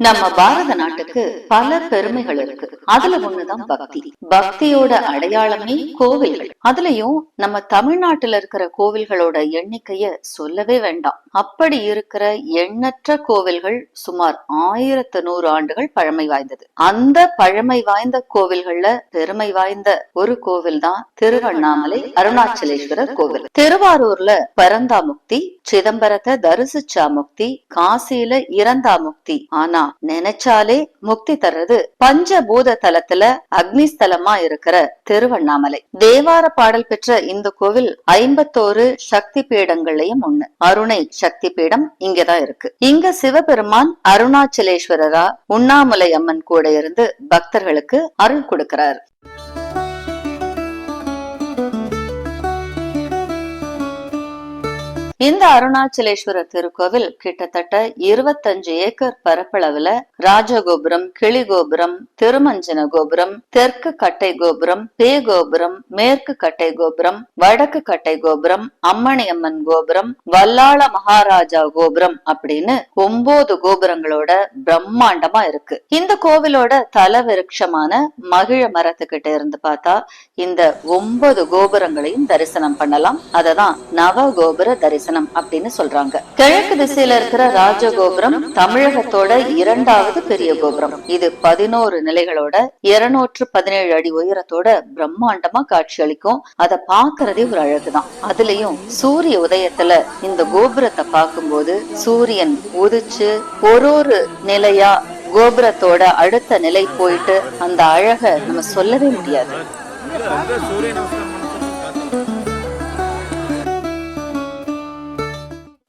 நம்ம பாரத நாட்டுக்கு பல பெருமைகள் இருக்கு அதுல ஒண்ணுதான் பக்தி. பக்தியோட அடையாளமே கோவில்கள். அதுலயும் நம்ம தமிழ்நாட்டுல இருக்கிற கோவில்களோட எண்ணிக்கைய சொல்லவே வேண்டாம். அப்படி இருக்கிற எண்ணற்ற கோவில்கள் சுமார் ஆயிரத்து நூறு ஆண்டுகள் பழமை வாய்ந்தது. அந்த பழமை வாய்ந்த கோவில்கள்ல பெருமை வாய்ந்த ஒரு கோவில் தான் திருவண்ணாமலை அருணாச்சலேஸ்வரர் கோவில். திருவாரூர்ல பரந்தாமுக்தி சிதம்பரத்தை தரிசிச்சா முக்தி காசியில இறந்தா முக்தி. ஆனா நினைச்சாலே முக்தி தர்றது பஞ்சபூத தலத்துல அக்னி ஸ்தலமா இருக்கிற திருவண்ணாமலை. தேவார பாடல் பெற்ற இந்த கோவில் ஐம்பத்தோரு சக்தி பீடங்கள்லயும் ஒண்ணு. அருணை சக்தி பீடம் இங்கதான் இருக்கு. இங்க சிவபெருமான் அருணாச்சலேஸ்வரரா உண்ணாமலை அம்மன் கூட இருந்து பக்தர்களுக்கு அருள் கொடுக்கிறார். இந்த அருணாச்சலேஸ்வரர் திருக்கோவில் கிட்டத்தட்ட இருபத்தஞ்சு ஏக்கர் பரப்பளவுல ராஜகோபுரம் கிளி கோபுரம் திருமஞ்சன கோபுரம் தெற்கு கட்டை கோபுரம் பே கோபுரம் மேற்கு கட்டை கோபுரம் வடக்கு கட்டை கோபுரம் அம்மணியம்மன் கோபுரம் வல்லாள மகாராஜா கோபுரம் அப்படின்னு ஒன்பது கோபுரங்களோட பிரம்மாண்டமா இருக்கு. இந்த கோவிலோட தல விருட்சமான மகிழ மரத்துக்கிட்ட இருந்து பார்த்தா இந்த ஒன்பது கோபுரங்களையும் தரிசனம் பண்ணலாம். அததான் நவ கோபுர தரிசனம். அப்படின்னு சொல்றாங்க. கிழக்கு திசையில இருக்கிற ராஜகோபுரம் தமிழகத்தோட இரண்டாவது பெரிய கோபுரம். இது பதினோரு நிலைகளோட இருநூற்று பதினேழு அடி உயரத்தோட பிரம்மாண்டமா காட்சி அளிக்கும். அதை பாக்குறதே ஒரு அழகுதான். அதுலயும் சூரிய உதயத்துல இந்த கோபுரத்தை பார்க்கும்போது சூரியன் உதிச்சு ஒரு ஒரு நிலையா கோபுரத்தோட அடுத்த நிலை போயிட்டு அந்த அழக நம்ம சொல்லவே முடியாது.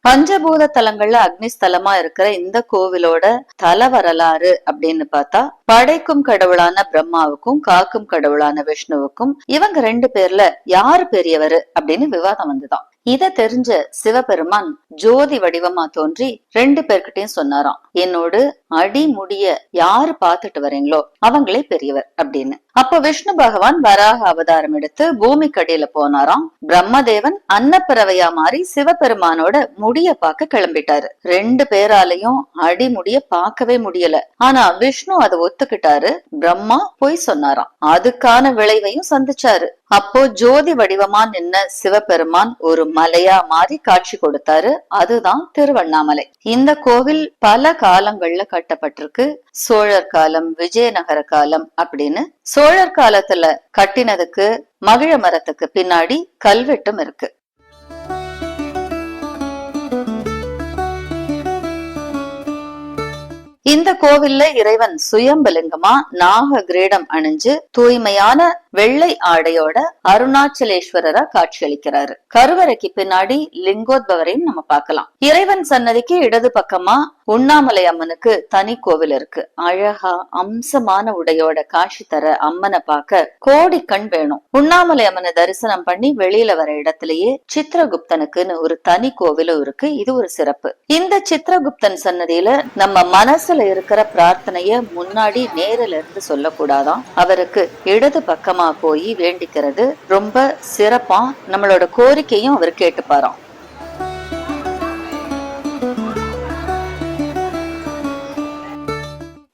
பஞ்சபூத தலங்கள்ல அக்னி ஸ்தலமா இருக்கிற இந்த கோவிலோட தல வரலாறு அப்படின்னு பார்த்தா படைக்கும் கடவுளான பிரம்மாவுக்கும் காக்கும் கடவுளான விஷ்ணுவுக்கும் இவங்க ரெண்டு பேர்ல யாரு பெரியவர் அப்படின்னு விவாதம் வந்துதான். இத தெரிஞ்ச சிவபெருமான் ஜோதி வடிவமா தோன்றி ரெண்டு பேர்கிட்டயும் சொன்னாராம். என்னோடு அடி முடிய யாரு பாத்துட்டு வரீங்களோ அவங்களே பெரியவர் அப்படின்னு. அப்ப விஷ்ணு பகவான் வராக அவதாரம் எடுத்து பூமிக்கு அடியில போனாராம். பிரம்மதேவன் அன்னப்பறவையா மாறி சிவபெருமானோட முடிய பார்க்க கிளம்பிட்டாரு. ரெண்டு பேராலையும் அடிமுடிய பார்க்கவே முடியல. ஆனா விஷ்ணு அதை ஒத்துக்கிட்டாரு. பிரம்மா போய் சொன்னாராம். அதுக்கான விளைவையும் சந்திச்சாரு. அப்போ ஜோதி வடிவமா நின்ன சிவபெருமான் ஒரு மலையா மாறி காட்சி கொடுத்தாரு. அதுதான் திருவண்ணாமலை. இந்த கோவில் பல காலங்கள்ல கட்டப்பட்டிருக்கு. சோழர் காலம் விஜயநகர காலம் அப்படின்னு சோழர் காலத்துல கட்டினதுக்கு மகிழ மரத்துக்கு பின்னாடி கல்வெட்டும் இருக்கு. இந்த கோவில்ல இறைவன் சுயம்பலிங்கமா நாக கிரீடம் அணிஞ்சு தூய்மையான வெள்ளை ஆடையோட அருணாச்சலேஸ்வரரா காட்சியளிக்கிறாரு. கருவறைக்கு பின்னாடி லிங்கோத்பவரையும் நம்ம பார்க்கலாம். இறைவன் சன்னதிக்கு இடது பக்கமா உண்ணாமலை அம்மனுக்கு தனி கோவில் இருக்கு. அழகா அம்சமான உடையோட காட்சி தர அம்மனை பார்க்க கோடி கண் வேணும். உண்ணாமலை அம்மனை தரிசனம் பண்ணி வெளியில வர இடத்திலேயே சித்திரகுப்தனுக்குன்னு ஒரு தனி கோவிலும் இருக்கு. இது ஒரு சிறப்பு. இந்த சித்திரகுப்தன் சன்னதியில நம்ம மனசுல இருக்கிற பிரார்த்தனைய முன்னாடி நேரில இருந்து சொல்லக்கூடாதான். அவருக்கு இடது பக்கமா போய் வேண்டிக்கிறது ரொம்ப சிறப்பா நம்மளோட கோரிக்கையும் அவர் கேட்டுப்பாராம்.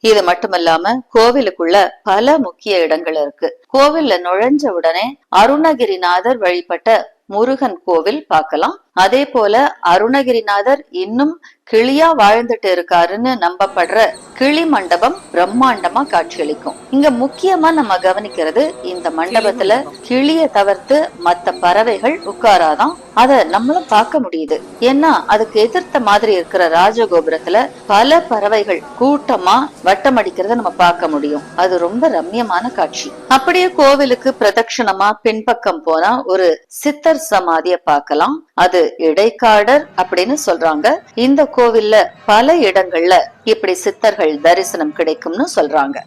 இது மட்டுமல்லாம கோவிலுக்குள்ள பல முக்கிய இடங்கள் இருக்கு. கோவில்ல நுழைஞ்ச உடனே அருணகிரிநாதர் வழிபட்ட முருகன் கோவில் பார்க்கலாம். அதே போல அருணகிரிநாதர் இன்னும் கிளியா வாழ்ந்துட்டு இருக்காருன்னு நம்பப்படுற கிளி மண்டபம் பிரம்மாண்டமா காட்சியளிக்கும். இங்க முக்கியமா நம்ம கவனிக்கிறது இந்த மண்டபத்துல கிளிய தவிர்த்து மத்த பறவைகள் உட்காராதான். அத நம்மளும் பார்க்க முடியுது. ஏன்னா அதுக்கு எதிர்த்த மாதிரி இருக்கிற ராஜகோபுரத்துல பல பறவைகள் கூட்டமா வட்டம் அடிக்கிறத நம்ம பார்க்க முடியும். அது ரொம்ப ரம்யமான காட்சி. அப்படியே கோவிலுக்கு பிரதட்சணமா பின்பக்கம் போனா ஒரு சித்தர் சமாதிய பார்க்கலாம். அது இடைக்காடர் அப்படின்னு சொல்றாங்க. இந்த கோவில்ல பல இடங்கள்ல இப்படி சித்தர்கள் தரிசனம் கிடைக்கும்னு சொல்றாங்க.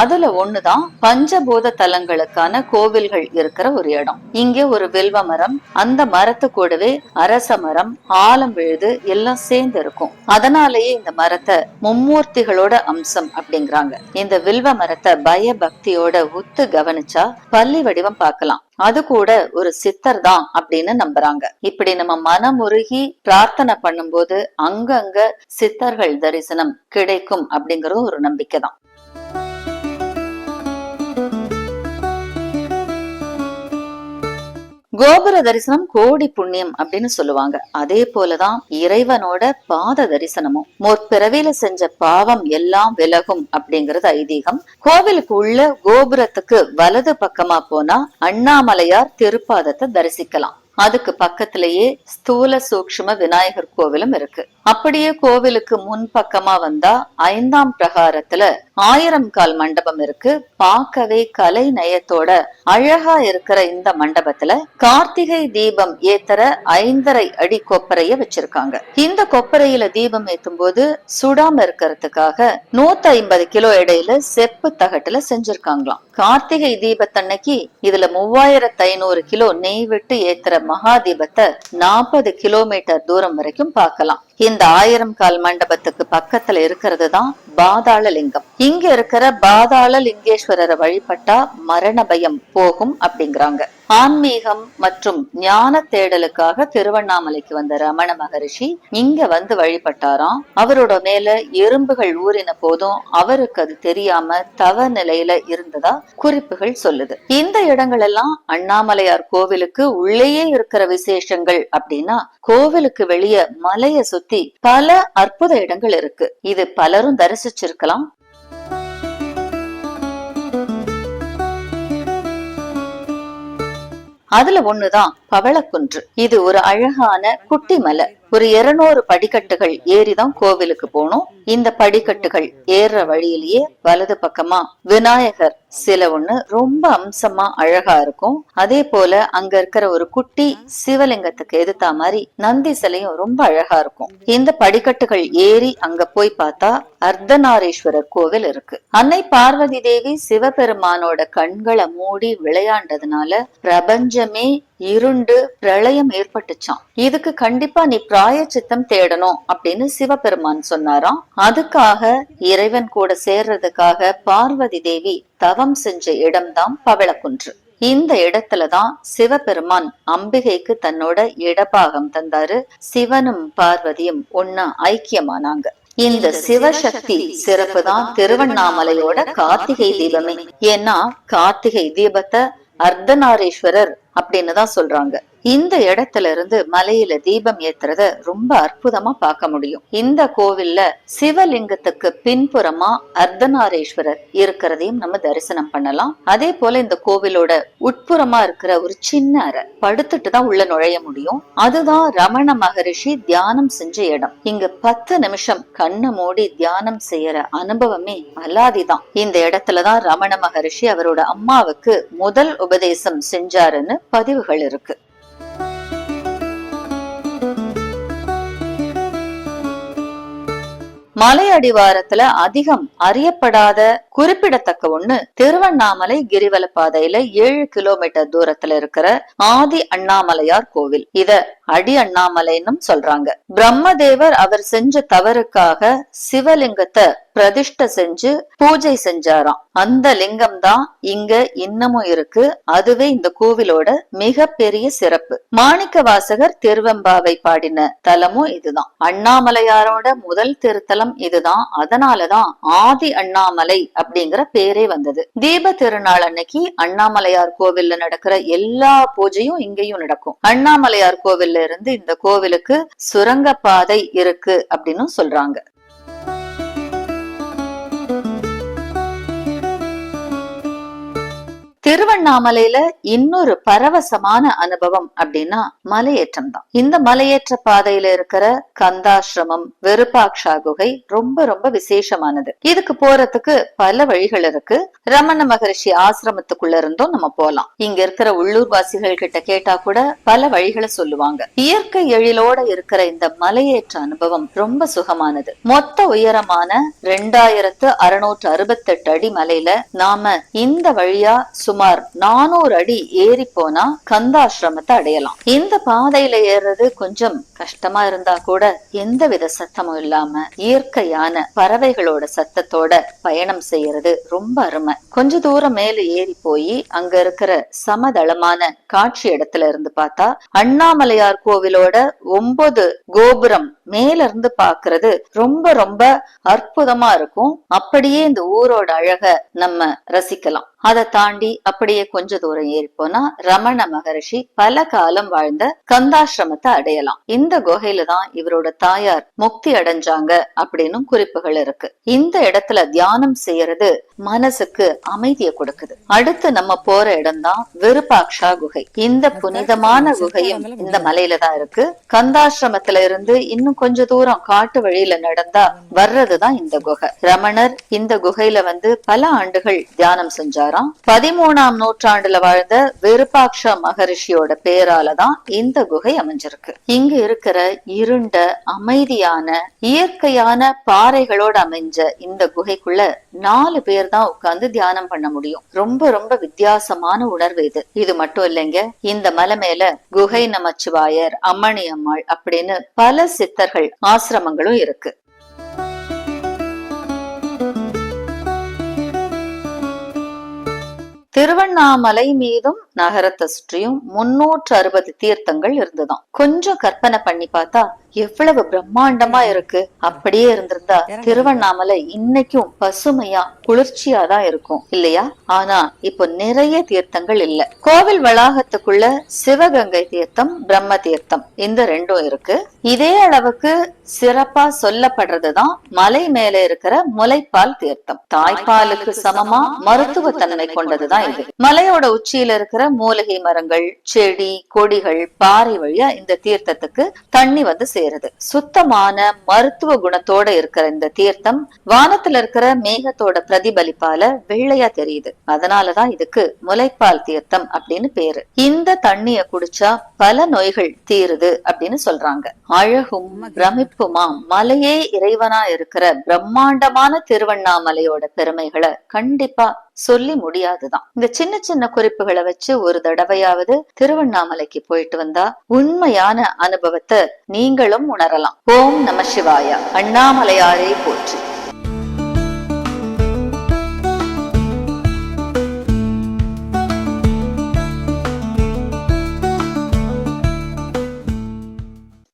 அதுல ஒண்ணுதான் பஞ்சபூத தலங்களுக்கான கோவில்கள் இருக்கிற ஒரு இடம். இங்கே ஒரு வில்வ மரம் அந்த மரத்து கூடவே அரச மரம் ஆலம் விழுது எல்லாம் சேர்ந்து இருக்கும். அதனாலேயே இந்த மரத்தை மும்மூர்த்திகளோட அம்சம் அப்படிங்கிறாங்க. இந்த வில்வ மரத்தை பய பக்தியோட உத்து கவனிச்சா பள்ளி வடிவம் பார்க்கலாம். அது கூட ஒரு சித்தர் தான் அப்படின்னு நம்புறாங்க. இப்படி நம்ம மனமுருகி பிரார்த்தனை பண்ணும்போது அங்கங்க சித்தர்கள் தரிசனம் கிடைக்கும் அப்படிங்கறது ஒரு நம்பிக்கை தான் கோபுர தரிசனம் கோடி புண்ணியம் அப்படின்னு சொல்லுவாங்க. அதே போலதான் இறைவனோட பாத தரிசனமும். முற்பிறவில செஞ்ச பாவம் எல்லாம் விலகும் அப்படிங்கறது ஐதீகம். கோவிலுக்கு உள்ள கோபுரத்துக்கு வலது பக்கமா போனா அண்ணாமலையார் திருப்பாதத்தை தரிசிக்கலாம். அதுக்கு பக்கத்திலேயே ஸ்தூல சூக்ஷ்ம விநாயகர் கோவிலும் இருக்கு. அப்படியே கோவிலுக்கு முன் பக்கமா வந்தா ஐந்தாம் பிரகாரத்துல ஆயிரம் கால் மண்டபம் இருக்கு. பார்க்கவே கலை நயத்தோட அழகா இருக்கிற இந்த மண்டபத்துல கார்த்திகை தீபம் ஏத்தர ஐந்தரை அடி கொப்பரைய வச்சிருக்காங்க. இந்த கொப்பரையில தீபம் ஏத்தும் போது சுடாம இருக்கிறதுக்காக நூத்தி ஐம்பது கிலோ எடையில செப்பு தகட்டுல செஞ்சிருக்காங்களாம். கார்த்திகை தீபத்தன்னைக்கு இதுல மூவாயிரத்து ஐநூறு கிலோ நெய் விட்டு ஏத்துற மகா தீபத்தை நாற்பது கிலோமீட்டர் தூரம் வரைக்கும் பார்க்கலாம். இந்த ஆயிரம் கால் மண்டபத்துக்கு பக்கத்துல இருக்கிறது தான் பாதாள லிங்கம். இங்க இருக்கிற பாதாள லிங்கேஸ்வரரை வழிபட்டா மரண பயம் போகும் அப்படிங்கிறாங்க. ஆன்மீகம் மற்றும் ஞான தேடலுக்காக திருவண்ணாமலைக்கு வந்த ரமண மகரிஷி இங்க வந்து வழிபட்டாராம். அவரோட மேல எறும்புகள் ஊறின போதும் அவருக்கு அது தெரியாம தவ நிலையில இருந்ததா குறிப்புகள் சொல்லுது. இந்த இடங்கள் எல்லாம் அண்ணாமலையார் கோவிலுக்கு உள்ளேயே இருக்கிற விசேஷங்கள் அப்படின்னா கோவிலுக்கு வெளியே மலைய சுத்தி பல அற்புத இடங்கள் இருக்கு. இது பலரும் தரிசிச்சிருக்கலாம். அதுல ஒண்ணுதான் பவளக்குன்று. இது ஒரு அழகான குட்டி மலை ஒரு இருநூறு படிக்கட்டுகள் ஏறிதான் கோவிலுக்கு போனோம் இந்த படிக்கட்டுகள் ஏற வழியிலேயே வலது பக்கமா விநாயகர் சில ஒண்ணு ரொம்ப அம்சமா அழகா இருக்கும். அதே போல அங்க இருக்கிற ஒரு குட்டி சிவலிங்கத்துக்கு எதிர்த்தா மாதிரி நந்தி சிலையும் ரொம்ப அழகா இருக்கும். இந்த படிக்கட்டுகள் ஏறி அங்க போய் பார்த்தா அர்த்தநாரீஸ்வரர் கோவில் இருக்கு. அன்னை பார்வதி தேவி சிவபெருமானோட கண்களை மூடி விளையாண்டதுனால பிரபஞ்சமே இருண்டு பிரளயம் ஏற்பட்டுச்சான் இதுக்கு கண்டிப்பா நீ பிராயச்சித்தம் தேடணும் அப்படின்னு சிவபெருமான் சொன்னாராம். அதுக்காக இறைவன் கூட சேர்றதுக்காக பார்வதி தேவி தவம் செஞ்ச இடம்தான் பவளக்குன்று. இந்த இடத்துலதான் சிவபெருமான் அம்பிகைக்கு தன்னோட இடபாகம் தந்தாரு. சிவனும் பார்வதியும் ஒன்னா ஐக்கியமானாங்க. இந்த சிவசக்தி சிறப்பு தான் திருவண்ணாமலையோட கார்த்திகை தீபமே. ஏன்னா கார்த்திகை தீபத்தை அர்த்தநாரீஸ்வரர் அப்படின்னு தான் சொல்றாங்க. இந்த இடத்துல இருந்து மலையில தீபம் ஏத்துறத ரொம்ப அற்புதமா பார்க்க முடியும். இந்த கோவில்ல சிவலிங்கத்துக்கு பின்புறமா அர்த்தநாரீஸ்வரர் இருக்கிறதையும் நம்ம தரிசனம் பண்ணலாம். அதே போல இந்த கோவிலோட உட்புறமா இருக்கிற ஒரு சின்ன அறை படுத்துட்டு தான் உள்ள நுழைய முடியும். அதுதான் ரமண மகரிஷி தியானம் செஞ்ச இடம். இங்க பத்து நிமிஷம் கண்ணை மூடி தியானம் செய்யற அனுபவமே அலாதிதான் இந்த இடத்துலதான் ரமண மகரிஷி அவரோட அம்மாவுக்கு முதல் உபதேசம் செஞ்சாருன்னு பதிவுகள் இருக்கு. மலை அடிவாரத்துல அதிகம் அறியப்படாத குறிப்பிடத்தக்க ஒண்ணு திருவண்ணாமலை கிரிவல பாதையில ஏழு கிலோமீட்டர் தூரத்துல இருக்கிற ஆதி அண்ணாமலையார் கோவில். இத அடி அண்ணாமலைன்னு சொல்றாங்க. பிரம்மதேவர் அவர் செஞ்ச தவறுக்காக சிவலிங்கத்தை பிரதிஷ்ட செஞ்சு பூஜை செஞ்சாராம். அந்த லிங்கம் தான் இங்க இன்னமும் இருக்கு. அதுவே இந்த கோவிலோட மிக பெரிய சிறப்பு. மாணிக்க வாசகர் திருவெம்பாவை பாடின தலமும் இதுதான். அண்ணாமலையாரோட முதல் திருத்தலம் இதுதான். அதனாலதான் ஆதி அண்ணாமலை அப்படிங்கிற பேரே வந்தது. தீப திருநாள் அன்னைக்கு அண்ணாமலையார் கோவில்ல நடக்கிற எல்லா பூஜையும் இங்கேயும் நடக்கும். அண்ணாமலையார் கோவில்ல இருந்து இந்த கோவிலுக்கு சுரங்கப்பாதை இருக்கு அப்படின்னு சொல்றாங்க. திருவண்ணாமலையில இன்னொரு பரவசமான அனுபவம் அப்படின்னா மலையேற்றம் தான் இந்த மலையேற்ற பாதையில இருக்கிற கந்தாசிரமம் வெறுப்பாக்ஷா குகை ரொம்ப ரொம்ப விசேஷமானது. இதுக்கு போறதுக்கு பல வழிகள் இருக்கு. ரமண மகரிஷி ஆசிரமத்துக்குள்ள இருந்தும் நம்ம போலாம். இங்க இருக்கிற உள்ளூர்வாசிகள் கிட்ட கேட்டா கூட பல வழிகளை சொல்லுவாங்க. இயற்கை எழிலோட இருக்கிற இந்த மலையேற்ற அனுபவம் ரொம்ப சுகமானது. மொத்த உயரமான ரெண்டாயிரத்து அறுநூற்று அறுபத்தெட்டு அடி மலையில நாம இந்த வழியா சுமார் நானூறு அடி ஏறி போனா கந்தாசிரமத்தை அடையலாம். இந்த பாதையில ஏறுறது கொஞ்சம் கஷ்டமா இருந்தா கூட எந்தவித சத்தமும் இல்லாம இயற்கையான பறவைகளோட சத்தத்தோட பயணம் செய்யறது ரொம்ப அருமை. கொஞ்ச தூரம் மேல ஏறி போய் அங்க இருக்கிற சமதளமான காட்சி இடத்துல இருந்து பார்த்தா அண்ணாமலையார் கோவிலோட ஒன்பது கோபுரம் மேல இருந்து பாக்குறது ரொம்ப ரொம்ப அற்புதமா இருக்கும். அப்படியே இந்த ஊரோட அழக நம்ம ரசிக்கலாம். அதை தாண்டி அப்படியே கொஞ்ச தூரம் ஏறி போனா ரமண மகரிஷி பல காலம் வாழ்ந்த கந்தாசிரமத்தை அடையலாம். இந்த குகையில தான் இவரோட தாயார் முக்தி அடைஞ்சாங்க அப்படின்னு குறிப்புகள் இருக்கு. இந்த இடத்துல தியானம் செய்யறது மனசுக்கு அமைதியை கொடுக்குது. அடுத்து நம்ம போற இடம் தான் விருப்பாக்ஷா குகை. இந்த புனிதமான குகையும் இந்த மலையில தான் இருக்கு. கந்தாசிரமத்துல இருந்து இன்னும் கொஞ்ச தூரம் காட்டு வழியில நடந்தா வர்றதுதான் இந்த குகை. ரமணர் இந்த குகையில வந்து பல ஆண்டுகள் தியானம் செஞ்சாராம். பதிமூணாம் நூற்றாண்டுல வாழ்ந்த விருபாக்ஷ மகரிஷியோட பேரால தான் இந்த குகை அமைஞ்சிருக்கு. இங்க இருக்கிற இருண்ட அமைதியான இயற்கையான பாறைகளோட அமைஞ்ச இந்த குகைக்குள்ள நாலு பேர் தான் உட்கார்ந்து தியானம் பண்ண முடியும். ரொம்ப ரொம்ப வித்தியாசமான உணர்வு இது. இது மட்டும் இல்லைங்க இந்த மலை மேல குகை நமச்சிவாயர் அம்மணி அம்மாள் அப்படின்னு பல சித்தர்கள் ஆசிரமங்களும் இருக்கு. திருவண்ணாமலை மீதும் நகரத்தை சுற்றியும் முன்னூற்று அறுபது தீர்த்தங்கள் இருந்துதான் கொஞ்சம் கற்பனை பண்ணி பார்த்தா எவ்வளவு பிரம்மாண்டமா இருக்கு. அப்படியே இருந்திருந்தா திருவண்ணாமலை இன்னைக்கும் பசுமையா குளிர்ச்சியா தான் இருக்கும். இல்லையா? ஆனா இப்போ நிறைய தீர்த்தங்கள் இல்ல. கோவில் வளாகத்துக்குள்ள சிவகங்கை தீர்த்தம் பிரம்ம தீர்த்தம் இந்த ரெண்டும் இருக்கு. இதே அளவுக்கு சிறப்பா சொல்லப்படுறதுதான் மலை மேல இருக்கிற முலைப்பால் தீர்த்தம். தாய்ப்பாலுக்கு சமமா மருத்துவ தன்மை கொண்டதுதான் இது. மலையோட உச்சியில இருக்கிற மூலிகை மரங்கள் செடி கொடிகள் பாறை வழியா இந்த தீர்த்தத்துக்கு தண்ணி வந்து சேருது சுத்தமான மருத்துவ குணத்தோட இருக்கிற இந்த தீர்த்தம் வானத்துல இருக்கிற மேகத்தோட பிரதிபலிப்பால வெள்ளையா தெரியுது. அதனாலதான் இதுக்கு முளைப்பால் தீர்த்தம் அப்படின்னு பேரு. இந்த தண்ணிய குடிச்சா பல நோய்கள் தீருது அப்படின்னு சொல்றாங்க. அழகும் பிரமிப்புமாம். மலையே இறைவனா இருக்கிற பிரம்மாண்டமான திருவண்ணாமலையோட பெருமைகளை கண்டிப்பா சொல்லி முடியாதுதான். இந்த சின்ன சின்ன குறிப்புகளை வச்சு ஒரு தடவையாவது திருவண்ணாமலைக்கு போயிட்டு வந்தா உண்மையான அனுபவத்தை நீங்களும் உணரலாம். ஓம் நம சிவாயா. அண்ணாமலையாரே போற்றி.